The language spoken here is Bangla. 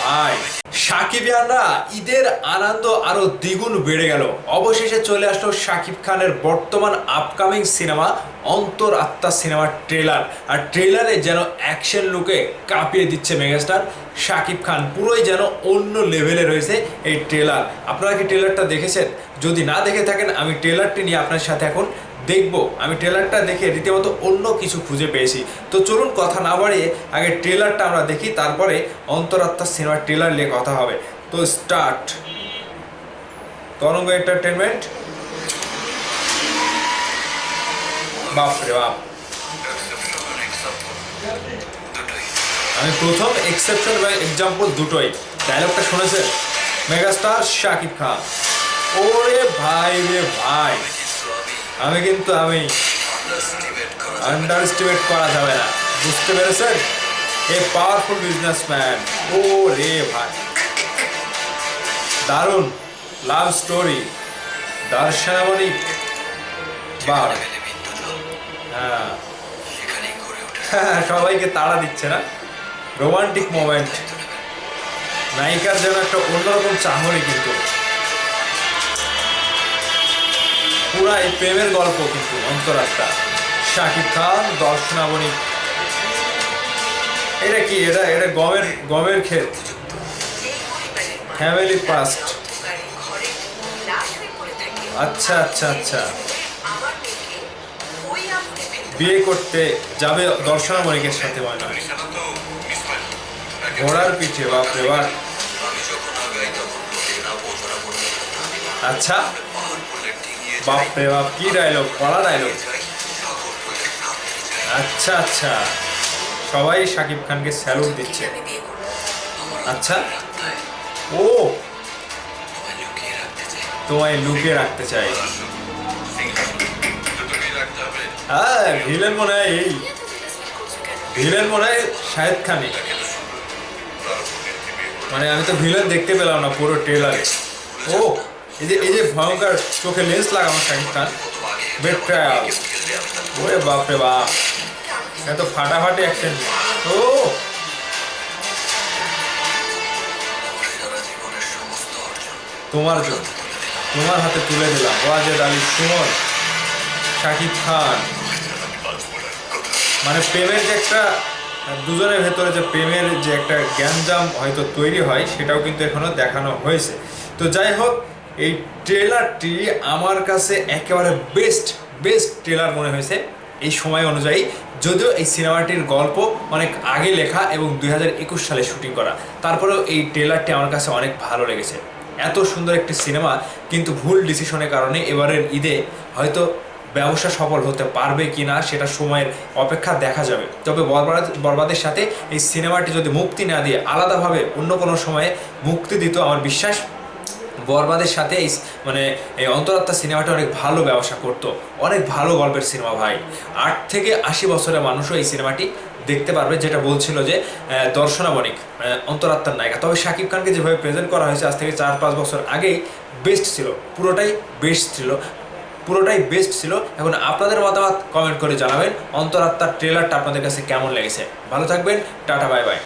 ভাই। সাকিবিয়ানরা ঈদের আনন্দ আরও দ্বিগুণ বেড়ে গেল। অবশেষে চলে আসলো সাকিব খানের বর্তমান আপকামিং সিনেমা অন্তর আত্মা সিনেমার ট্রেলার আর ট্রেলারে যেন অ্যাকশন লুকে কাঁপিয়ে দিচ্ছে মেগাস্টার শাকিব খান। পুরোই যেন অন্য লেভেলে রয়েছে এই ট্রেলার আপনারা কি ট্রেলারটা দেখেছেন? যদি না দেখে থাকেন, আমি ট্রেলারটি নিয়ে আপনার সাথে এখন দেখব। আমি ট্রেলারটা দেখে রীতিমতো অন্য কিছু খুঁজে পেয়েছি। তো চলুন কথা না বাড়িয়ে আগে ট্রেলারটা আমরা দেখি, তারপরে অন্তরাত্মা সিনেমার ট্রেলার নিয়ে কথা হবে। তো স্টার্ট তরঙ্গ এন্টারটেনমেন্ট বাপরে বাপ। আমি প্রথম এক্সেপশন বা এক্সাম্পল দুটোই। ডায়লগটা শুনেছেন? মেগাস্টার শাকিব খান ওরে ভাই রে ভাই। আমি কিন্তু, আমি আন্ডারস্টিমেট করা যাবে না। বুঝতে পেরেছেন? এ পাওয়ারফুল বিজনেসম্যান ও রে ভাই। দারুণ। লাভ স্টোরি দার্শনামণি বার হ্যাঁ। সবাইকে তাড়া দিচ্ছে না? রোমান্টিক মোমেন্ট নায়িকার যেন একটা অন্যরকম চাহনি কিন্তু। পুরা এই প্রেমের গল্প কিন্তু অন্তরাত্মা। শাকিব খান দর্শনাবনী এটা কি? এটা এটা গমের গমের ক্ষেত। ফ্যামিলি পাস্ট আচ্ছা আচ্ছা আচ্ছা। বিয়ে করতে যাবে দর্শনামণিকের সাথে মনে হয় ঘোড়ার পিঠে বাপরে বাপ। আচ্ছা। বাপরে বাপ, কি ডায়লগ কড়া ডায়লগ আচ্ছা আচ্ছা। সবাই শাকিব খানকে স্যালুট দিচ্ছে। আচ্ছা। ও! তোমায় লুকিয়ে রাখতে চাই। হ্যাঁ ভিলেন মনে হয় এই। ভিলেন মনে হয় শাহেদ খানি মানে আমি তো ভিলেন দেখতে পেলাম না পুরো ট্রেলারে ও! এই যে এই যে ভয়ঙ্কর চোখে লেন্স লাগানো শাহিদ খান বেড ট্রায়াল। ওরে বাপরে বাপ। এত ফাটাফাটি অ্যাকশন ও! তোমার জন্য, তোমার হাতে তুলে দিলাম। ওয়াজেদ আলী সুমন, শাকিব খান। মানে প্রেমের যে একটা, দুজনের ভেতরে যে প্রেমের যে একটা জ্ঞানজাম হয়তো তৈরি হয়, সেটাও কিন্তু এখনও দেখানো হয়েছে। তো যাই হোক এই ট্রেলারটি আমার কাছে একেবারে বেস্ট বেস্ট ট্রেলার মনে হয়েছে এই সময় অনুযায়ী। যদিও এই সিনেমাটির গল্প অনেক আগে লেখা এবং দুই হাজার একুশ সালে শুটিং করা। তারপরেও এই ট্রেলারটি আমার কাছে অনেক ভালো লেগেছে। এত সুন্দর একটি সিনেমা, কিন্তু ভুল ডিসিশনের কারণে এবারের ঈদে হয়তো ব্যবসা সফল হতে পারবে কি না সেটা সময়ের অপেক্ষা দেখা যাবে। তবে বরবাদ, বরবাদের সাথে এই সিনেমাটি যদি মুক্তি না দিয়ে আলাদাভাবে অন্য কোনো সময়ে মুক্তি দিত আমার বিশ্বাস বরবাদের সাথে মানে এই অন্তরাত্মা সিনেমাটা অনেক ভালো ব্যবসা করতো। অনেক ভালো গল্পের সিনেমা ভাই। আট থেকে আশি বছরের মানুষও এই সিনেমাটি দেখতে পারবে, যেটা বলছিল যে দর্শনা বণিক অন্তরাত্মার নায়িকা। তবে শাকিব খানকে যেভাবে প্রেজেন্ট করা হয়েছে, আজ থেকে চার পাঁচ বছর আগেই বেস্ট ছিল। পুরোটাই বেস্ট ছিল। পুরোটাই বেস্ট ছিল। এখন আপনাদের মতামত কমেন্ট করে জানাবেন। অন্তরাত্মার ট্রেলারটা আপনাদের কাছে কেমন লেগেছে। ভালো থাকবেন। Tata bye bye